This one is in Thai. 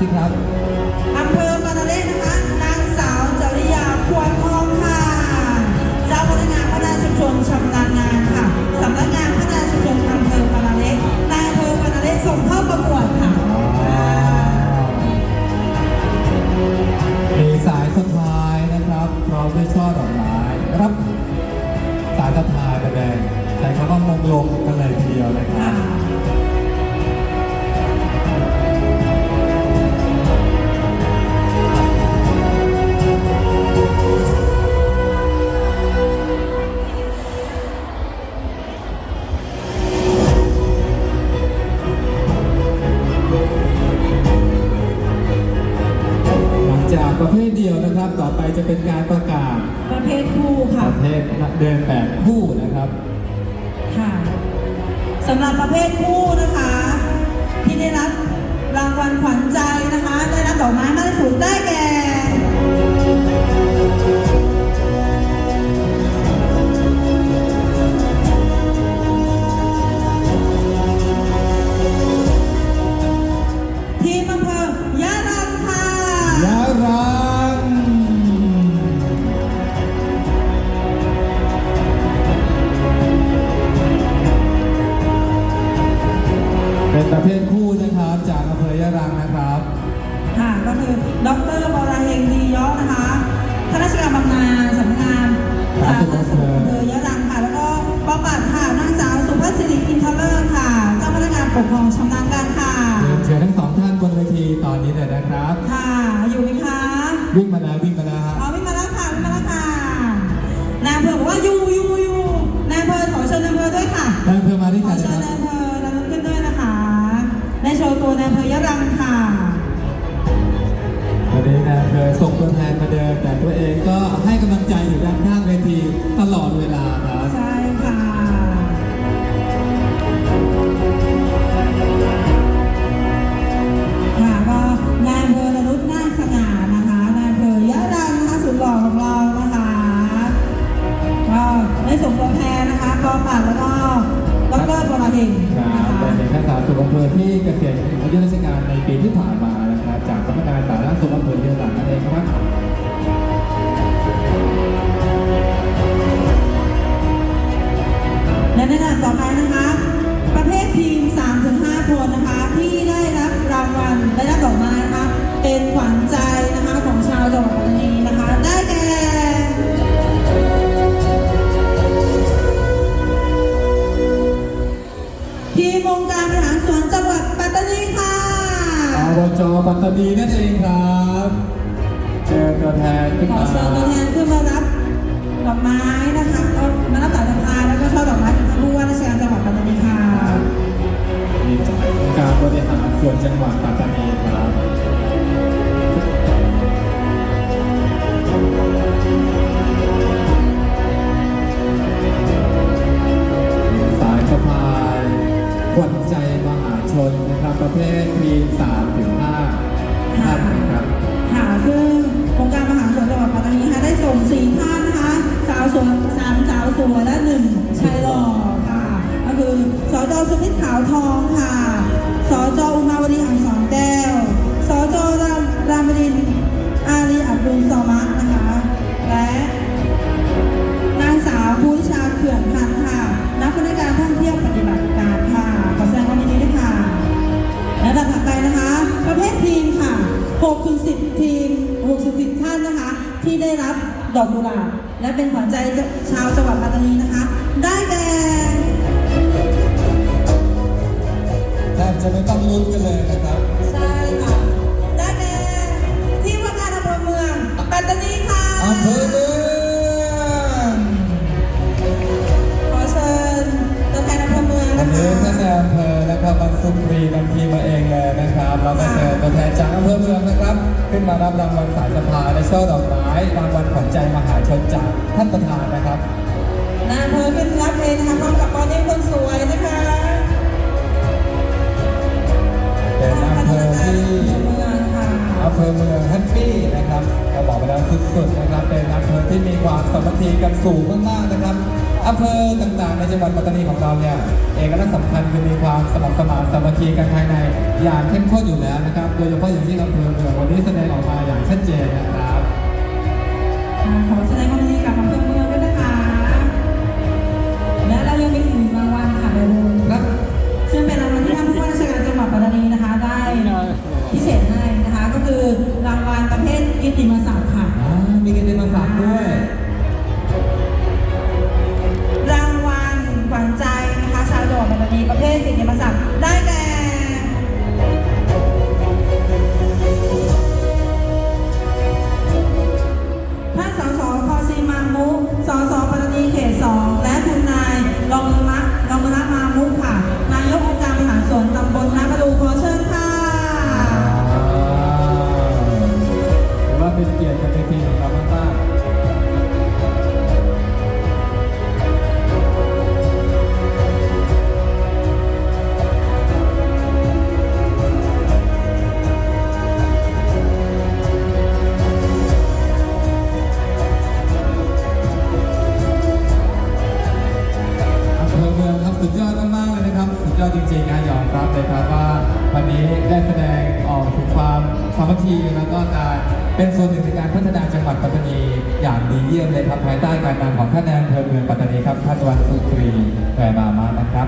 สักครั้งสิครับอำเภอมาตาเล่นะคะ นางสาวจริยาควรทองค่ะ เจ้าพนักงานพัฒนาชุมชนชำนาญงานค่ะ สำนักงานพัฒนาชุมชนอำเภอมาตาเล่นายอำเภอมาตาเล่ส่งเข้าประกวดค่ะมีสายสะพายนะครับ พร้อมด้วยช่อดอกไม้นะครับสายสะพายประแดงใช้คำว่ามงลงกันเลยทีเดียวนะครับ จากประเภทเดียวนะครับ ต่อไปจะเป็นการประกาศประเภทคู่ค่ะประเภทเดินแบบคู่นะครับ ค่ะสำหรับประเภทคู่นะคะ ที่ได้รับรางวัลขวัญใจนะคะ ได้รับดอกไม้มากที่สุดได้แก่ เป็นประเภทคู่นะครับ จากอำเภอยะรังนะครับ ค่ะก็คือดรบราเฮงดียอนะคะข้าราชการบำนาญสำนักงานสาธารณสุขอำเภอยะรังค่ะ แล้วก็ปปัดค่ะนางสาวสุภาษิริอินทเลอร์ค่ะ เจ้าพนักงานปกครองชำนาญการค่ะเรียนเชิญทั้งสองท่านบนเวทีตอนนี้เลยนะครับ ค่ะ อยู่ไหมคะวิ่งมาแล้ววิ่งมาแล้วฮะอ๋อวิ่งมาแล้วค่ะวิ่งมาแล้วค่ะนายอำเภอบอกว่าอยู่อยู่อยู่นายอำเภอขอเชิญนายอำเภอด้วยค่ะท่านเพื่อมาด้วยขกัอนนะเชิคญรับนายอำเภอ โชว์ตัวนายอำเภอยะรังค่ะวันนี้นะเคยส่งตัวแทนมาเดินแต่ตัวเองก็ให้กำลังใจอยู่ด้านข้างเวทีตลอดเวลา อกสารสุขอำเภอที่เกษียณอายุราชการในปีที่ผ่านมานะครับจากสำนักงานสาธารณสุขอำเภอเชียงรายนั่นเองครับและในลำดับต่อไปนะคะ ประเภททีม 3-5 คนนะคะ ที่ได้รับรางวัลได้รับดอกไม้นะคะ เป็นขวัญใจนะคะของชาวจังหวัดปัตตานีนะคะ ได้แก่ จปัตตานีนั่นเองครับ เจอตัวแทนขึ้นขอมาเชิญตัว ส่งสี่ท่านนะคะ สาวสวยสามสาวสวยและหนึ่งชายหล่อค่ะ ก็คือสจสมิตขาวทองค่ะสจอุมาวดีอังสอนแก้วสจรามรามรินอาลีอับดุลซอมะนะคะ และนางสาวภูริชาเขื่อนพันธ์ค่ะ นักพนักงานท่องเที่ยวปฏิบัติการค่ะ ขอแสดงความยินดีด้วยค่ะและลำดับถัดไปนะคะ ประเภททีมค่ะ6-10 ทีม6-10ท่านนะคะ ที่ได้รับ ดอกกุหลาบและเป็นขวัญใจชาวจังหวัดปัตตานีนะคะ ได้แก่แทบจะไม่ต้องลุ้นกันเลยนะครับใช่ค่ะได้แก่ที่ว่าการอำเภอเมืองปัตตานีค่ะอำเภอเมืองขอเชิญตัวแทนอำเภอเมืองวันนะนี้คะท่านนายอำเภอนะครับบรรสุปรีนำทีมมาเองเลยนะครับ เราก็เชิญตัวแทนจากอำเภอเมืองนะครับ ขึ้นมารับราง วัลสายสะพายและช่อดอกไม้รางวัลขวัญใจมหาชนจากท่านประธานนะครับนายอำเภอขึ้นรับเองนะคะพร้อมกับปอนิ่มคนสวยนะคะเป็นอำเภอที่เมืองค่ะอำเภอเมืองแฮปปี้นะครับเราบอกไปแล้วสุดๆนะครับเป็นอำเภอที่มีความสามัคคีกันสูงมากๆนะครับ อำเภอต่างๆ ในจังหวัดปัตตานีของเราเนี่ยเอกลักษณ์สำคัญคือมีความสมัครสมานสามัคคีกันภายใน อย่างเข้มข้นอยู่แล้วนะครับ โดยเฉพาะอย่างที่อำเภอเมืองวันนี้แสดงออกมาอย่างชัดเจนนะครับขอแสดงความยินดีกับอำเภอ ประเภทกิตติมศักดิ์ได้แก่ท่านสสคอซีมามุสสปัตตานีเขตสองและคุณนายรองมะรองมะมามุค่ะ นายกองค์การบริหาส่วนตำบลนาประดูขอเชิญค่ะว่าเป็นเกียรติกับเวทีของเรา วันนี้ได้แสดงออกถึงความสามัคคีแล้วก็การเป็นส่วนหนึ่งในการพัฒนาจังหวัดปัตตานีอย่างดีเยี่ยมเลยครับภายใต้การนำของท่านนายอำเภอเมืองปัตตานีครับท่านวันสุตรีแพรบามานะครับ